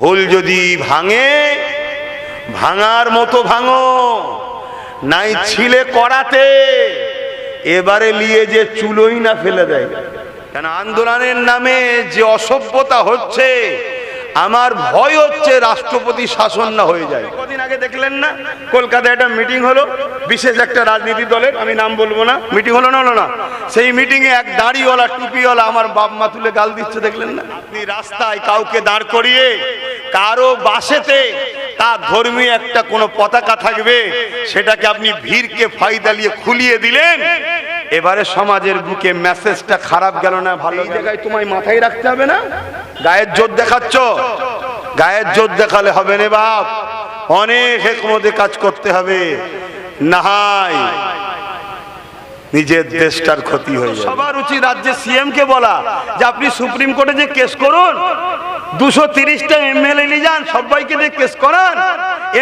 ভুল যদি ভাঙে, ভাঙার মতো ভাঙো। নাই ছিলে করাতে এবারে নিয়ে যে চুলোই না ফেলে দেয়। কেন? আন্দোলনের নামে যে অসভ্যতা হচ্ছে আমার ভয় হচ্ছে রাষ্ট্রপতি শাসন না হয়ে যায়। কদিন আগে দেখলেন না? কলকাতায় একটা মিটিং হলো বিশেষ একটা রাজনীতি দলের আমি নাম বলব না। মিটিং হলো না হলো না। সেই মিটিং এ এক দাড়িওয়ালা টুপিওয়ালা আমার বাপ মা তুলে গাল দিচ্ছে দেখলেন না? আপনি রাস্তায় কাউকে দাঁড় করিয়ে কারও বাসেতে তার ধর্মীয় একটা কোনো পতাকা থাকবে সেটাকে আপনি ভিড়কে ফায়দা নিয়ে খুলিয়ে দিলেন এবারে সমাজের বুকে মেসেজটা খারাপ গেল না ভালো জায়গায় তোমায় মাথায় রাখতে হবে না? গায়ের জোর দেখাচ্ছ? গায়ের জোর দেখালে হবে না বাপ। অনেক হেকমতে কাজ করতে হবে। নাহাই, নিজের দেশটার ক্ষতি হয়ে সবার উচিত রাজ্যের সিএম কে বলা। যে আপনি সুপ্রিম কোর্টে যে কেস করুন, দুশো তিরিশটা এমএলএ নিয়ে যান, সবাইকে দিয়ে কেস করান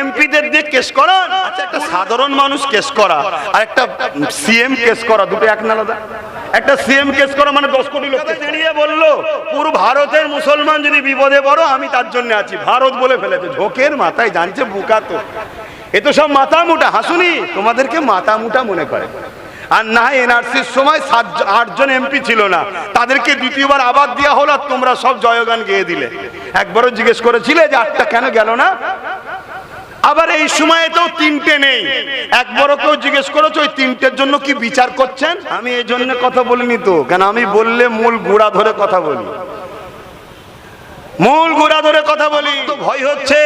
এমপিদের দিয়ে কেস করান। আচ্ছা একটা সাধারণ মানুষ কেস করা, আর একটা সিএম কেস করা, দুটো এক না আলাদা। একটা সিএম কেস করা মানে দশ কোটি লোক দাঁড়িয়ে বলল, পুরো ভারতের মুসলমান যদি বিপদে পড়ো, আমি তার জন্য আছি। ভারত বলে ফেলেছে। ঝোঁকের মাথায় জানছে বুকা তো। এ তো সব মাথা মুটা, হাসুনি? তোমাদেরকে মাথা মুটা মনে করে। আর না, এনআরসির সময় সাত আটজন এমপি ছিল না। তাদেরকে দ্বিতীয়বার আবার দেওয়া হলো আর তোমরা সব জয়গান গেয়ে দিলে। একবারও জিজ্ঞেস করেছিলে যে আটটা কেন গেল না? আবার এই সময়ে তো তিনটে নেই। একবারও কেউ জিজ্ঞেস করেছ ওই তিনটের জন্য কি বিচার করছেন? আমি এই জন্য কথা বলিনি তো কেন আমি বললে মূল গোড়া ধরে কথা বলি। মূল গোড়া ধরে কথা বলি। তো ভয় হচ্ছে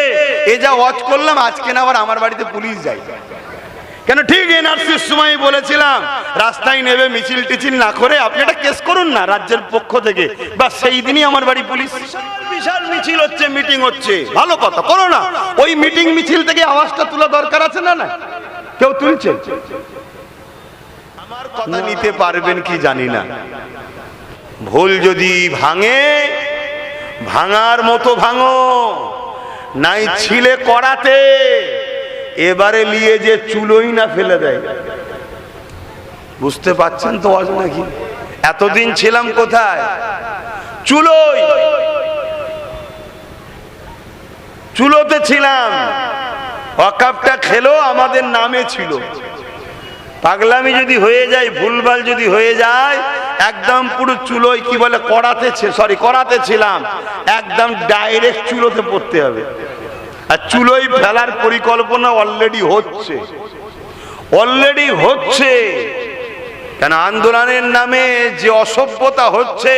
এ যা ওয়াচ করলাম আজকে না আবার আমার বাড়িতে পুলিশ যায়। কেন ঠিক এনআরসির সময় বলেছিলাম রাস্তায় নেবে মিছিল টিছিল না করে আপনি একটা কেস করুন না রাজ্যের পক্ষ থেকে। বা সেই দিনই আমার বাড়ি পুলিশ। বিশাল মিছিল হচ্ছে, মিটিং হচ্ছে। ভালো কথা, করো না। ওই মিটিং মিছিল থেকে আওয়াজটা তোলা দরকার আছে না না কেউ তুলছে? আমার কথা নিতে পারবেন কি জানি না। ভুল যদি ভাঙে, ভাঙার মতো ভাঙো। নাই ছিলে করাতে এবারে নিয়ে যে চুলোই না ফেলে দেয়। বুঝতে পাচ্ছেন তো আজ নাকি? এতদিন ছিলাম কোথায়? চুলোই! চুলোতে ছিলাম। অকাপটা খেলো আমাদের নামে ছিল। পাগলামি যদি হয়ে যায়, ভুলভাল যদি হয়ে যায়, একদম পুরো চুলোয় কি বলে করাতে সরি করাতে ছিলাম। একদম ডাইরেক্ট চুলোতে পড়তে হবে। আর চুলোই ফেলার পরিকল্পনা অলরেডি হচ্ছে। অলরেডি হচ্ছে। কেন আন্দোলনের নামে যে অসভ্যতা হচ্ছে,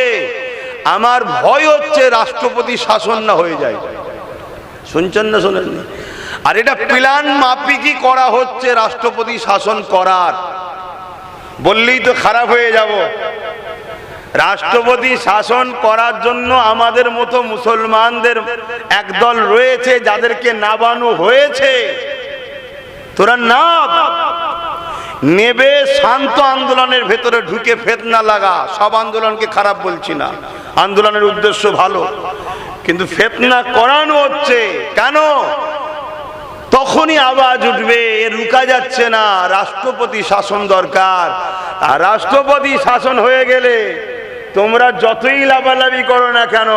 আমার ভয় হচ্ছে রাষ্ট্রপতি শাসন না হয়ে যায়। শুনছেন না শোনেননি আর এটা প্ল্যান মাফিকই করা হচ্ছে, রাষ্ট্রপতি শাসন করার। বললেই তো খারাপ হয়ে যাব। রাষ্ট্রপতি শাসন করার জন্য আমাদের মতো মুসলমানদের একদল রয়েছে, যাদেরকে নাবানো হয়েছে। তোরা না নেবে, শান্ত আন্দোলনের ভেতরে ঢুকে ফেতনা লাগা। সব আন্দোলনকে খারাপ বলছি না। আন্দোলনের উদ্দেশ্য ভালো। কিন্তু ফেতনা করানো হচ্ছে। কেন? তখনই আওয়াজ উঠবে, এ রুকা যাচ্ছে না, রাষ্ট্রপতি শাসন দরকার। আর রাষ্ট্রপতি শাসন হয়ে গেলে তোমরা যতই লাভালাভি করো না কেন,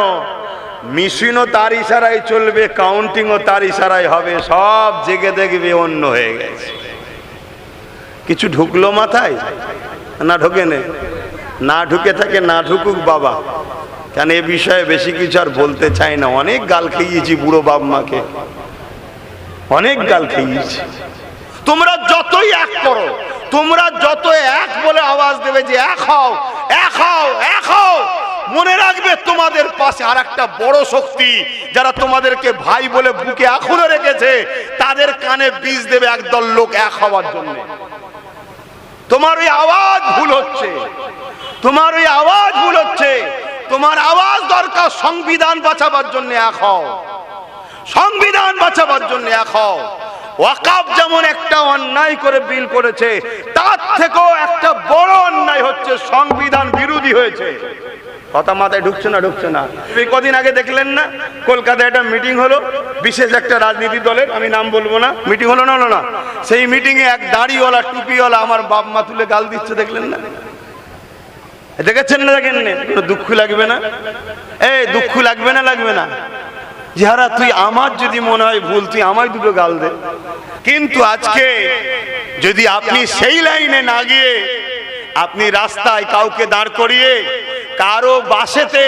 মিশিনও তার ইশারায় চলবে, কাউন্টিংও তার ইশারায় হবে, সব জেগে দেখবে অন্য হয়ে গেছে। কিছু ঢুকলো মাথায়? না ঢোকে নে না ঢুকে থাকে, না ঢুকুক বাবা। কেন এ বিষয়ে বেশি কিছু আর বলতে চাই না। অনেক গাল খেয়েছি বুড়ো বাপ মাকে। অনেক গাল খেয়েছি। তোমরা যতই এক করো, তোমরা যত এক বলে আওয়াজ দেবে যে এক হও এক হও এক হও। মনে রাখবে তোমাদের পাশে আর একটা বড় শক্তি যারা তোমাদেরকে ভাই বলে বুকে এখনও রেখেছে, তাদের কানে বীজ দেবে একদল লোক এক হওয়ার জন্য। তোমার ওই আওয়াজ ভুল হচ্ছে। তোমার ওই আওয়াজ ভুল হচ্ছে। তোমার আওয়াজ দরকার, সংবিধান বাঁচাবার জন্য এক হও। সংবিধান বাঁচাবার জন্য এক হও। ওয়াকাব যেমন একটা অন্যায় করে বিল করেছে, তার থেকেও একটা বড় অন্যায় হচ্ছে, সংবিধান বিরোধী হয়েছে। কথা মাথায় ঢুকছে না ঢুকছে না। কদিন আগে দেখলেন না, কলকাতায় একটা মিটিং হলো, বিশেষ একটা রাজনীতি দলের, আমি নাম বলব না, মিটিং হলো না হলো না সেই মিটিং এ এক দাড়িওয়ালা, টুপিওয়ালা আমার বাপ মা তুলে গাল দিচ্ছে, দেখলেন না? দেখেছেন না দেখেন দুঃখ লাগবে না? এই দুঃখ লাগবে না লাগবে না। যারা তুই আমার যদি মনে হয় ভুল, তুই আমায় দুটো গাল দে। কিন্তু আজকে যদি আপনি সেই লাইনে না গিয়ে আপনি রাস্তায় কাউকে দাঁড় করিয়ে কারও বাসেতে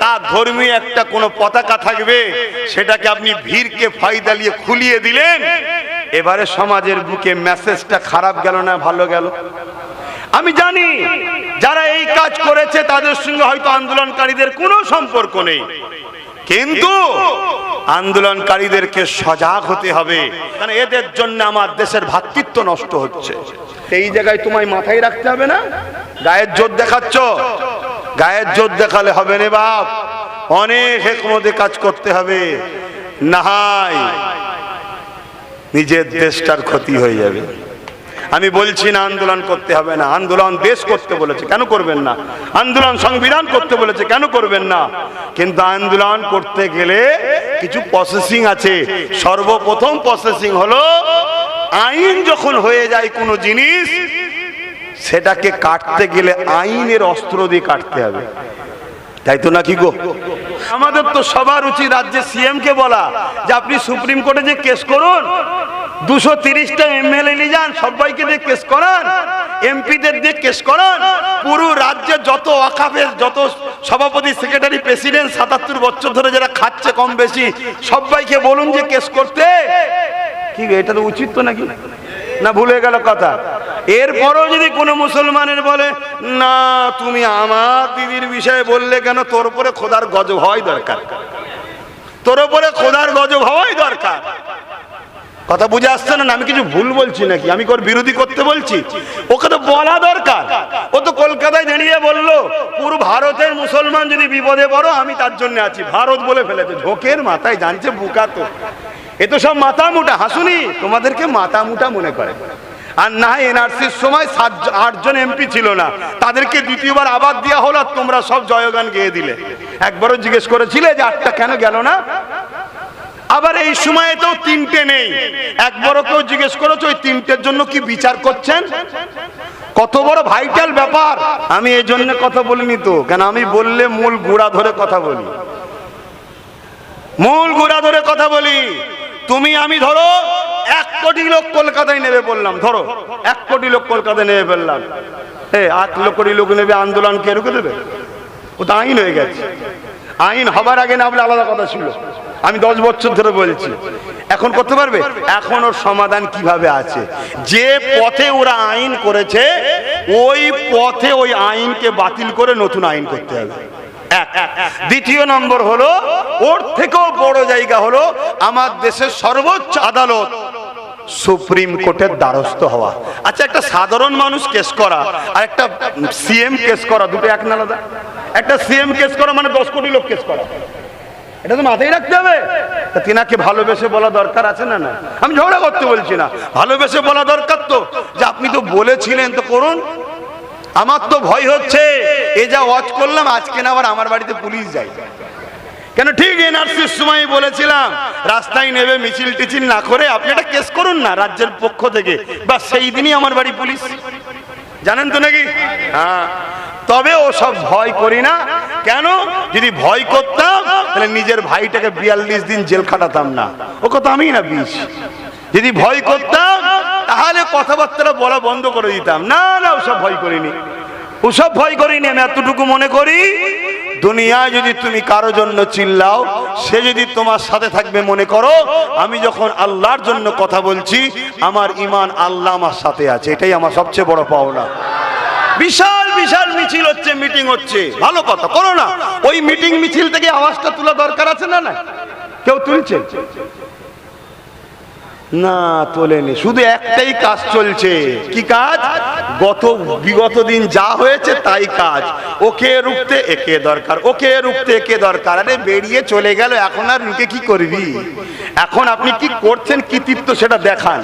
তার ধর্মীয় একটা কোনো পতাকা থাকবে, সেটাকে আপনি ভিড়কে ফায়দা দিয়ে খুলিয়ে দিলেন, এবারে সমাজের বুকে মেসেজটা খারাপ গেল না ভালো গেল? আমি জানি যারা এই করেছে, তাদের সঙ্গে হয়তো আন্দোলনকারীদের কোনো সম্পর্ক নেই। কিন্তু আন্দোলনকারীদেরকে সজাগ হতে হবে, কারণ এদের জন্য আমার দেশের ভাতৃত্ব নষ্ট হচ্ছে। এই জায়গায় তোমায় মাথায় রাখতে হবে না? গায়ের জোর দেখাচ্ছ? গায়ের জোর দেখালে হবে রে বাপ। অনেক হেকমতে কাজ করতে হবে। নাহাই নিজের দেশটার ক্ষতি হয়ে যাবে। আমি বলছি না, আন্দোলন করতে হবে না। আন্দোলন দেশ করতে বলেছে, কেন করবেন না? আন্দোলন সংবিধান করতে বলেছে, কেন করবেন না? কিন্তু আন্দোলন করতে গেলে কিছু প্রসেসিং আছে। সর্বপ্রথম প্রসেসিং হলো, আইন যখন হয়ে যায় কোনো জিনিস, সেটাকে কাটতে গেলে আইনের অস্ত্র দিয়ে কাটতে হবে। তাই তো নাকি গো? আমাদের তো সবার উচিত রাজ্যের সিএম কে বলা যে, আপনি সুপ্রিম কোর্টে যে কেস করুন দুশো তিরিশটা এমএলএ নিয়ে যান, সবাইকে দিয়ে কেস করান এমপিদের দিয়ে কেস করান। পুরো রাজ্যে যত অকাফের যত সভাপতি সেক্রেটারি প্রেসিডেন্ট সাতাত্তর বছর ধরে যারা খাচ্ছে কম বেশি, সবাইকে বলুন যে কেস করতে। কি এটা তো উচিত তো নাকি? না, ভুলে গেল কথা। এরপরও যদি কোনো মুসলমানের বলে, না, তুমি আমার দিদির বিষয়ে বললে কেন? তোর উপরে খোদার গজব হওয়াই দরকার। তোর উপরে খোদার গজব হওয়াই দরকার। কথা বুঝে আসছে না আমি কিছু ভুল বলছি নাকি? আমি কোর বিরোধী করতে বলছি? ওকে তো বলা দরকার। ও তো কলকাতায় দাঁড়িয়ে বলল, পুরো ভারতের মুসলমান যদি বিপদে পড়ো, আমি তার জন্য আছি। ভারত বলে ফেলেছে, ঝোঁকের মাথায় জানছে বুকা তো। এ তো সব মাথা মুটা হাসুনি? তোমাদেরকে মাথা মুটা মনে করে। আর না এনআরসির সময় সাত আটজন এমপি ছিল না। তাদেরকে দ্বিতীয়বার আবার দেওয়া হলো আর তোমরা সব জয়গান গেয়ে দিলে। একবারও জিজ্ঞেস করেছিলে যে আটটা কেন গেল না? আবার এই সময়ে তো তিনটে নেই। একবারও কেউ জিজ্ঞেস করেছ, ওই তিনটের জন্য কি বিচার করছেন? কত বড় ভাইটাল ব্যাপার। আমি এই জন্য কথা বলিনি তো, কেন আমি বললে মূল গুড়া ধরে কথা বলি। মূল গুড়া ধরে কথা বলি। তুমি, আমি ধরো, এক কোটি লোক কলকাতায় নেবে বললাম, ধরো, এক কোটি লোক কলকাতায় নেবে বললাম। এ, আট লক্ষ কোটি লোক নেবে আন্দোলন কে রুখে দেবে? ও তো আইন হয়ে গেছে। আইন হবার আগে না বলে আলাদা কথা ছিল। আমি দশ বছর ধরে বলছি। এখন করতে পারবে? এখন ওর সমাধান কীভাবে আছে? যে পথে ওরা আইন করেছে, ওই পথে ওই আইনকে বাতিল করে নতুন আইন করতে হবে। দ্বিতীয় নম্বর হলো, ওর থেকেও বড় জায়গা হলো, আমার দেশের সর্বোচ্চ আদালত সুপ্রিম কোর্টের দ্বারস্থ হওয়া। আচ্ছা একটা সাধারণ মানুষ কেস করা আর একটা সিএম কেস করা, দুটো এক না আলাদা। একটা সিএম কেস করা মানে দশ কোটি লোক কেস করা। এটা তো মাথায় রাখতে হবে। তিনাকে ভালোবেসে বলা দরকার আছে না না? আমি ঝগড়া করতে বলছি না। ভালোবেসে বলা দরকার তো। যে আপনি তো বলেছিলেন তো করুন। আমার তো ভয় হচ্ছে। এ যা ওয়াচ করলাম, আজকে না আবার আমার বাড়িতে পুলিশ যায়। কেন ঠিক এনআরসির সময় বলেছিলাম, রাস্তায় নেবে মিছিল টিছিল না করে আপনি একটা কেস করুন না রাজ্যের পক্ষ থেকে। বা সেই দিনই আমার বাড়ি পুলিশ। জানেন তো নাকি? হ্যাঁ। তবে ও সব ভয় করি না। কেন? যদি ভয় করতাম, তাহলে নিজের ভাইটাকে বিয়াল্লিশ দিন জেল খাটাতাম না। ও কথা আমি না বিষ। যদি ভয় করতাম, তাহলে কথাবার্তা বলা বন্ধ করে দিতাম। না না, ওসব ভয় করিনি। ওসব ভয় করিনি, আমি এতটুকু মনে করি দুনিয়ায় যদি তুমি কারও জন্য চিল্লাও, সে যদি তোমার সাথে থাকবে মনে করো, আমি যখন আল্লাহর জন্য কথা বলছি, আমার ইমান আল্লাহ আমার সাথে আছে। এটাই আমার সবচেয়ে বড় পাওনা। বিশাল বিশাল মিছিল হচ্ছে, মিটিং হচ্ছে। ভালো কথা, করো না। ওই মিটিং মিছিল থেকে আওয়াজটা তোলা দরকার আছে না না কেউ তুলছে? না, তোলেনি। শুধু একটাই কাজ চলছে। কি কাজ? গত বিগত দিন যা হয়েছে তাই কাজ। ওকে রুখতে একে দরকার, ওকে রুখতে একে দরকার। আরে বেরিয়ে চলে গেল, এখন আর রুখে কি করবি? এখন আপনি কি করছেন কৃতিত্ব সেটা দেখান।